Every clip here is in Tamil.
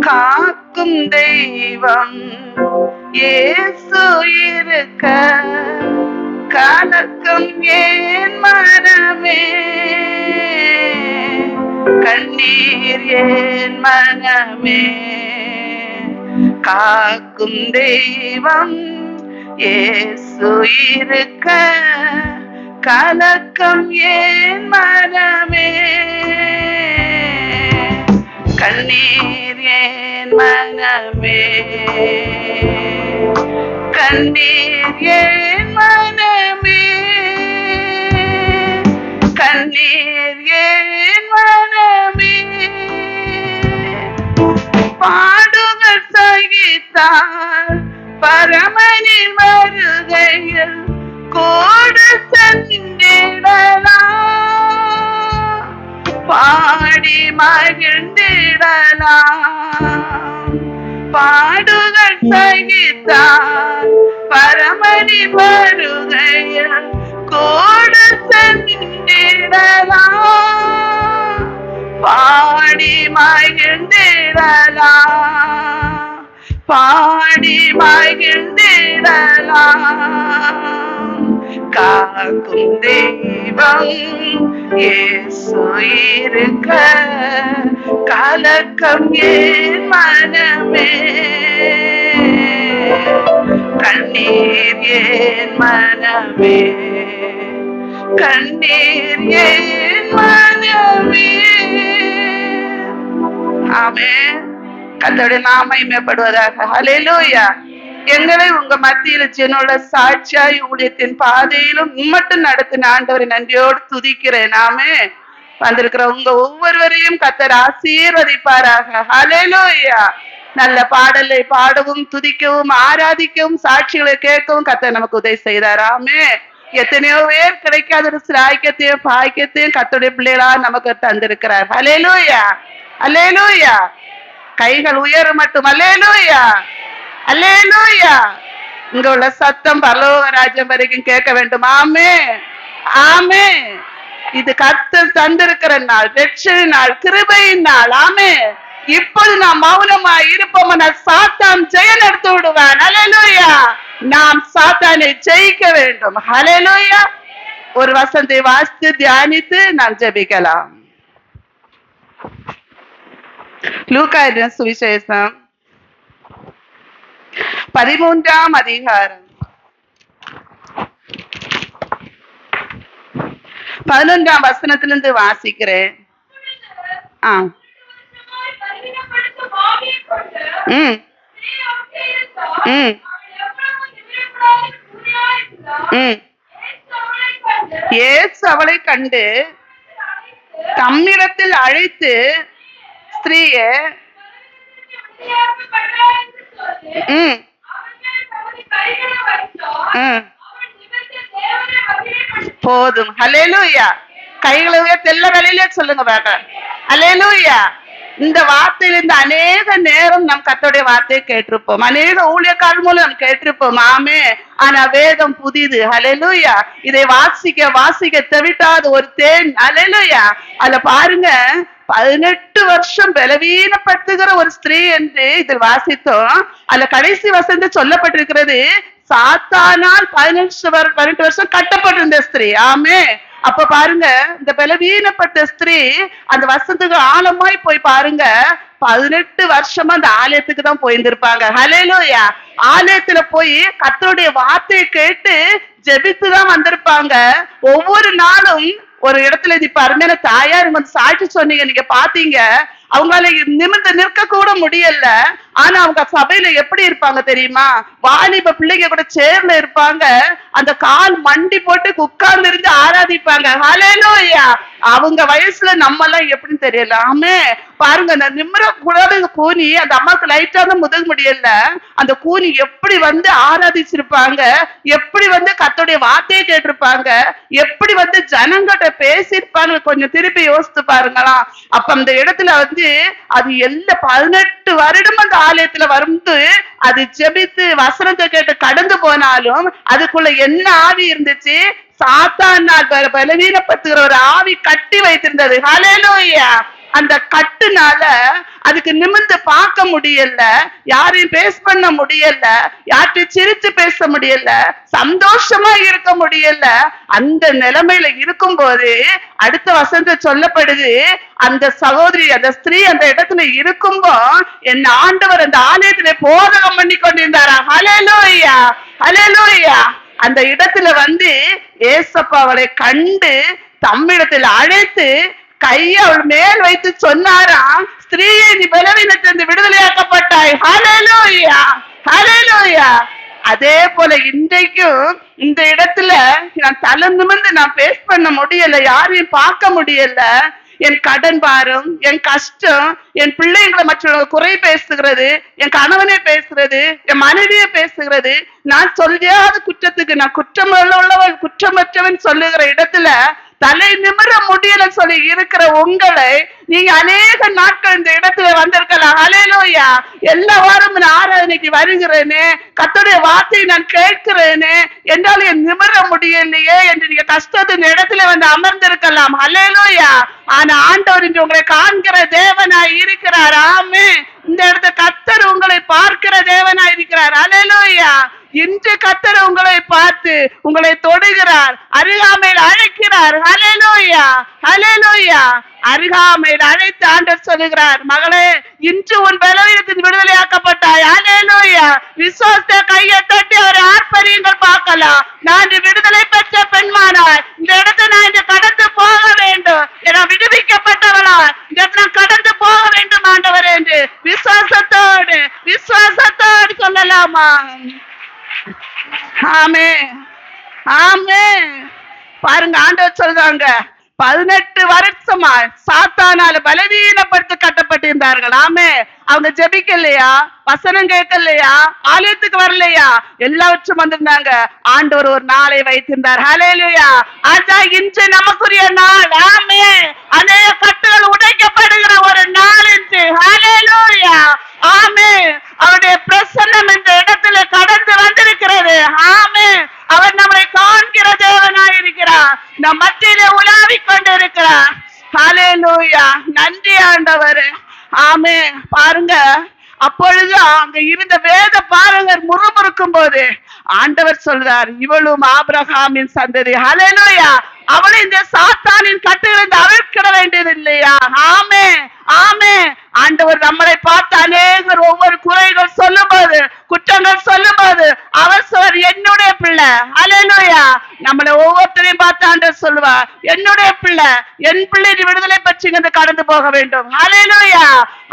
காக்கும் தெய்வம் ஏசு இருக்க. கலக்கம் ஏன் மனமே? கண்ணீர் ஏன் மனமே? காக்கும் தெய்வம் ஏசு இருக்க. கலக்கம் ஏன் மனமே? கண்ணீர் ஏன் மனமே? கண்ணீர் ஏன் மனமே? கண்ணீர் ஏன் மனமே? பாடுகள் சகித்தால் பரமனின் வருகையில் பாடி மகிழ்ந்திடலாம். பாடுகள் சகித்தான் பரமணி வருகையில் கோடு சென்றிடலாம் பாடி மகிழ்ந்திடலாம். பாடி மகிழ்ந்திடலாம். காக்கும் தெய்வம் இயேசு இருக்க கலக்கம் ஏன் மனமே. கண்ணீர் ஏன் மனமே. கண்ணீர் ஏன் மனமே. ஆமே கத்தோட நாம இமைப்படுவதாக. ஹalleluya. எங்களை உங்க மத்தியில என்னோட சாட்சியாய் ஊழியத்தின் பாதையிலும் மட்டும் நடத்தின ஆண்டவரை நன்றியோடு துதிக்கிறேன். நாமே வந்திருக்கிற உங்க ஒவ்வொருவரையும் கத்தர் ஆசீர்வதிப்பாராக. ஹalleluya நல்ல பாடலை பாடவும் துதிக்கவும் ஆராதிக்கவும் சாட்சிகளை கேட்கவும் கத்தர் நமக்கு உதவி செய்தாராமே எத்தனையோ பேர் கிடைக்காத ஒரு சிலாய்க்கத்தையும் பாய்க்கத்தையும் கத்தோடைய பிள்ளைகளா நமக்கு தந்திருக்கிறார். அலேலூயா அலேலூயா கைகள் உயர மட்டும். அலேலூயா அல்லேலூயா இங்க உள்ள சத்தம் பரலோக ராஜ்யம் வரைக்கும் கேட்க வேண்டும். ஆமே ஆமே இது கத்து தந்திருக்கிற நாள் வெற்றி நாள் கிருபையின் நாள். ஆமே இப்போது நாம் மௌனமா இருப்போம். சாத்தான் ஜெயம் எடுத்து விடுவான். அல்லேலூயா நாம் சாத்தானை ஜெயிக்க வேண்டும். ஹalleluya ஒரு வசந்தை வாசித்து தியானித்து நாம் ஜெபிக்கலாம். லூக்காயின சுவிசேஷம். பதிமூன்றாம் அதிகாரம். பதினொன்றாம் வசனத்திலிருந்து வாசிக்கிறேன். ஆ. ம். ம். ம். இயேசு அவளை கண்டு தம்மிடத்தில் அழைத்து ஸ்திரீயே போதும். ஹalleluya. கைகளை உயர்த்தி எல்லா வேலையிலே சொல்லுங்க பாக்க. ஹalleluya. இந்த வார்த்தையில இந்த அநேக நேரம் நம் கத்தோடைய வார்த்தையை கேட்டிருப்போம். அநேக ஊழியக்காரர் மூலம் கேட்டிருப்போம். ஆமே. ஆனா வேதம் புதிது. ஹalleluya. இதை வாசிக்க வாசிக்க தவிட்டாத ஒரு தேன். ஹalleluya. அதுல பாருங்க. பதினெட்டு வருஷம் பலவீனப்படுத்துகிற ஒரு ஸ்திரீ என்று இதில் வாசித்தோம் அதுல கடைசி வசந்து சொல்லப்பட்டிருக்கிறது சாத்தானால் பதினெட்டு பதினெட்டு வருஷம் கட்டப்பட்டிருந்த ஸ்திரீ ஆமே அப்ப பாருங்க இந்த பலவீனப்பட்ட ஸ்திரீ அந்த வசத்துக்கு ஆழமாய் போய் பாருங்க பதினெட்டு வருஷமா அந்த ஆலயத்துக்கு தான் போயிருந்திருப்பாங்க ஹலேலோயா ஆலயத்துல போய் கத்தருடைய வார்த்தையை கேட்டு ஜெபித்து தான் வந்திருப்பாங்க ஒவ்வொரு நாளும் ஒரு இடத்துல இது இப்ப அருமையான தாயார் வந்து சாட்சி சொன்னீங்க நீங்க பாத்தீங்க அவங்களால நிமிர்ந்து நிற்க கூட முடியல. ஆனா அவங்க சபையில எப்படி இருப்பாங்க தெரியுமா? வாலிப பிள்ளைங்க கூட சேர்ல இருப்பாங்க. அந்த கால் மண்டி போட்டு உட்கார்ந்து இருந்து ஆராதிப்பாங்க. ஹalleluya அவங்க வயசுல நம்ம எல்லாம் எப்படின்னு தெரியல. ஆமே. பாருங்க அந்த நிம்மர கூடாத கூனி அந்த அம்மாக்கு லைட்டா தான் முதல் முடியல அந்த கூனி எப்படி வந்து ஆராதிச்சிருப்பாங்க? எப்படி வந்து கத்தோடைய வார்த்தையை கேட்டிருப்பாங்க? எப்படி வந்து ஜனங்கிட்ட பேசியிருப்பாங்க? கொஞ்சம் திருப்பி யோசித்து பாருங்களா அப்ப அந்த இடத்துல வந்து அது எல்லா பதினெட்டு வருடம் அந்த ஆலயத்துல வந்து அது ஜெபித்து வசனத்தை கேட்டு கடந்து போனாலும் அதுக்குள்ள என்ன ஆவி இருந்துச்சு? சாத்தான் பல- பலவீனப்படுத்துகிற ஒரு ஆவி கட்டி வைத்திருந்தது. ஹalleluya! அந்த கட்டுனால அதுக்கு நிமிர்ந்து பார்க்க முடியல யாரையும் பேஸ் பண்ண முடியல யார்கிட்டயும் சிரிச்சு பேச முடியல சந்தோஷமா இருக்க முடியல. அந்த நிலைமையில இருக்கும்போது அடுத்த வசந்த சொல்லப்படுது அந்த சகோதரி அந்த ஸ்திரீ அந்த இடத்துல இருக்கும்போ என் ஆண்டவர் அந்த ஆலயத்திலே போதகம் பண்ணி கொண்டிருந்தாரா? ஹalleluya ஹalleluya. அந்த இடத்துல வந்து ஏசப்பா அவளை கண்டு தம்மிடத்தில் அழைத்து கையை அவள் மேல் வைத்து சொன்னாராம் ஸ்திரீயை நீ பலவீனத்திலிருந்து விடுதலையாக்கப்பட்டாய். ஹலலோயா ஹலலோயா அதே போல இன்றைக்கும் இந்த இடத்துல நான் தலை நிமிர்ந்து நான் பேஸ் பண்ண முடியல யாரையும் பார்க்க முடியல. என் கடன் பாரம் என் கஷ்டம் என் பிள்ளைங்களை மற்றவங்க குறை பேசுகிறது என் கணவனே பேசுறது என் மனைவியே பேசுகிறது. நான் சொல்லியாத குற்றத்துக்கு நான் குற்றம் உள்ளவள் குற்றமற்றவன் சொல்லுகிற இடத்துல தலை நிமிர முடியல சொல்லி இருக்கிற உங்களை நீங்க அநேக நாட்கள் இந்த இடத்துல வந்திருக்கலாம். அலையிலோயா எல்லா வாரமும் நான் ஆராதனைக்கு வருகிறேனே. கத்தோடைய வார்த்தையை நான் கேட்கிறேனே. என்னால என் நிமிர முடியலையே என்று நீங்க கஷ்டத்தின் இடத்துல வந்து அமர்ந்திருக்கலாம். அலையிலோயா ஆனா ஆண்டவர் இன்று உங்களை காண்கிற தேவனாய் இருக்கிறார். ஆமே இந்த இடத்த கத்தர் உங்களை பார்க்கிற தேவனாய் இருக்கிறார். அலையிலோயா இன்று கத்தர் உங்களை பார்த்து உங்களை தொடுகிறார் அருகாமையில் அழைக்கிறார். ஹalleluya ஹalleluya. அருகாமையில் அழைத்து ஆண்டர் சொல்லுகிறார் மகளே இன்று உன் பலவீனத்தின் விடுதலையாக்கப்பட்டாய். ஹalleluya. விசுவாசத்தை கையை தட்டி அவர் ஆர்ப்பரியுங்கள் பார்க்கலாம். நான் இன்று விடுதலை பெற்ற பெண்மானாய். இந்த இடத்தை நான் இன்று கடந்து போக வேண்டும். என விடுவிக்கப்பட்டவளா இந்த இடத்தை நான் கடந்து போக வேண்டும் ஆண்டவர் என்று விசுவாசத்தோடு விசுவாசத்தோடு சொல்லலாமா? ஆமே ஆமே பாருங்க ஆண்டவர் சொல்றாங்க பதினெட்டு வருஷமா சாத்தானால பலவீனப்படுத்தி கட்டப்பட்டிருந்தார்கள். ஆமே அவங்க ஜெபிக்கலையா? வசனம் கேட்கலையா? ஆலயத்துக்கு வரலையா? எல்லாவற்றும் வந்திருந்தாங்க. ஆண்டவர் ஒரு நாளை வைத்திருந்தார். ஹலேலுயா அதான் இன்று நமக்குரிய நாள். ஆமே அநேக கட்டுகள் உடைக்கப்படுகிற ஒரு நாள் என்று ஹலேலுயா ஆமே அவருடைய பிரசன்னம் இந்த இடத்துல கடந்து வந்திருக்கிறது. ஆமே அவர் நம்மை காண்கிற தேவனாய் இருக்கிறார் நம் மத்தியிலே உலாவிக் கொண்டிருக்கிறார் ஹalleluya. நன்றி ஆண்டவர். ஆமே பாருங்க அப்பொழுது அங்க இருந்த வேத பாருங்க முறுமுறுக்கும் போது ஆண்டவர் சொல்றார் இவளும் ஆபிரகாமின் சந்ததி. ஹalleluya. அவளை இந்த சாத்தானின் கட்டிலிருந்து அவிழ்க்கிட வேண்டியது இல்லையா ஆமே ஆமே. ஆண்டவர் நம்மளை பார்த்து அநேகர் ஒவ்வொரு குறைகள் சொல்லும்போது குற்றங்கள் சொல்லும்போது அவர் சொல்வார் என்னுடைய பிள்ளை. அலையலுயா நம்மளை ஒவ்வொருத்தரையும் பார்த்து ஆண்டவர் சொல்லுவார் என்னுடைய பிள்ளை என் பிள்ளை விடுதலை பற்றி இங்கிருந்து கடந்து போக வேண்டும். அலையலுயா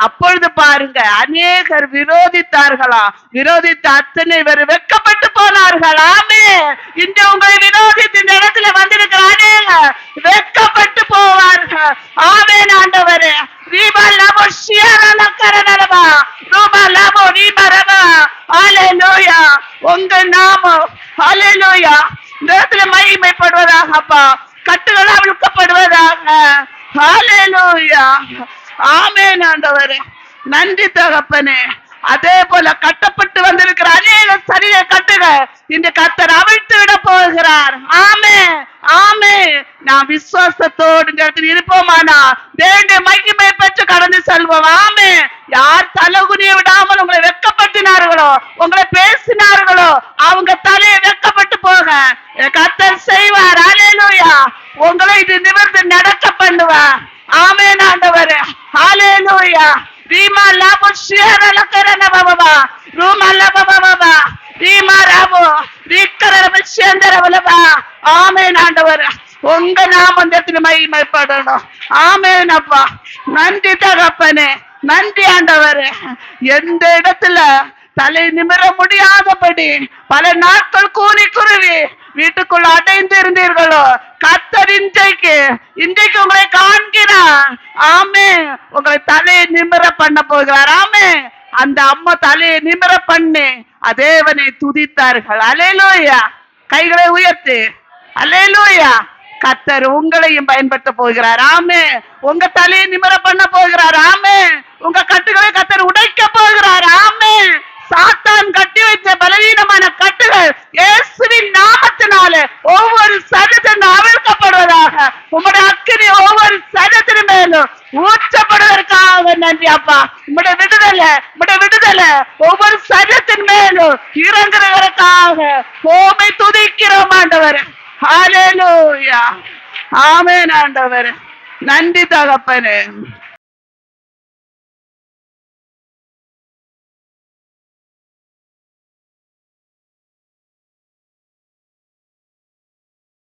அப்பொழுது பாருங்க அநேகர் விரோதித்தார்களா? விரோதித்த அத்தனை பேர் வெட்கப்பட்டு போனார்கள். ஆமே. இன்று உங்களை விரோதித்து இந்த இடத்துல வந்திருக்கிற அநேகர் வெட்கப்பட்டு போவார்கள் ஆமேன் ஆண்டவரே. ரீபா லபோ ஷியரல கரனலபா ரூபா லபோ ரீபா ரபா. ஹalleluya. உங்க நாமம். ஹalleluya. இந்த இடத்துல மகிமைப்படுவதாக அப்பா கட்டுகள் அவிழ்க்கப்படுவதாக ஹalleluya. ஆமென் ஆண்டவரே. நன்றி தகப்பனே. அதே போல கட்டப்பட்டு வந்திருக்கிற அநேக சரீர கட்டுக இந்த கத்தர் அவிழ்த்து விட போகிறார். ஆமே ஆமே நான் விசுவாசத்தோடு இந்த இடத்தில் இருப்போமானா? வேண்டிய மகிமை பெற்று கடந்து செல்வோம். ஆமே யார் தலகுனிய விடாமல் உங்களை வெக்கப்பட்டினார்களோ உங்களை பேசினார்களோ அவங்க தலையை வெட்கப்பட்டு போக. என் கத்தர் செய்வார். அலேலூயா உங்களை இது நிமிர்ந்து நடக்க பண்ணுவார். ஆமென் அலேலூயா ஹalleluya ரீமா லாபு ஷியர லக்கரன பாபா ரூமா லாபா பாபா ரீமா ராபு ரீக்கர விஷயந்தர வலபா ஆமென் ஆண்டவர் உங்க நாம இந்த இடத்துல மகிமைப்படணும் ஆமென் அப்பா. நன்றி தகப்பனே. நன்றி ஆண்டவரே. எந்த இடத்துல தலை நிமிர முடியாதபடி பல நாட்கள் கூறி குருவி வீட்டுக்குள் அடைந்து இருந்தீர்களோ? கத்தர் இன்றைக்கு இன்றைக்கு உங்களை காண்கிறார். ஆமே. உங்களை தலையை நிமிர பண்ண போகிறார். ஆமே. அந்த அம்மா தலையை நிமிர பண்ணி அதேவனை துதித்தார்கள். அலேலூயா கைகளை உயர்த்து. அலேலூயா கத்தர் உங்களையும் பயன்படுத்த போகிறார். ஆமே. உங்க தலையை நிமிர பண்ண போகிறார். ஆமே. உங்க கட்டுகளை கத்தர் உடைக்க போகிறார் ஆமே சாத்தான் கட்டி வைத்த பலவீனமான கட்டுகள் இயேசுவின் நாமத்தினாலே ஒவ்வொரு சதத்தின் அவிழ்க்கப்படுவதாக உங்களுடைய அக்கினி ஒவ்வொரு சதத்தின் மேலும் ஊற்றப்பட உம்முடைய விடுதலை உம்முடைய விடுதலை. ஒவ்வொரு சரத்தின் மேலும் இறங்குறவருக்காக கோமை துதிக்கிறோம் ஆண்டவர். ஆலேலூயா ஆமேன் ஆண்டவர். நன்றி தகப்பனே.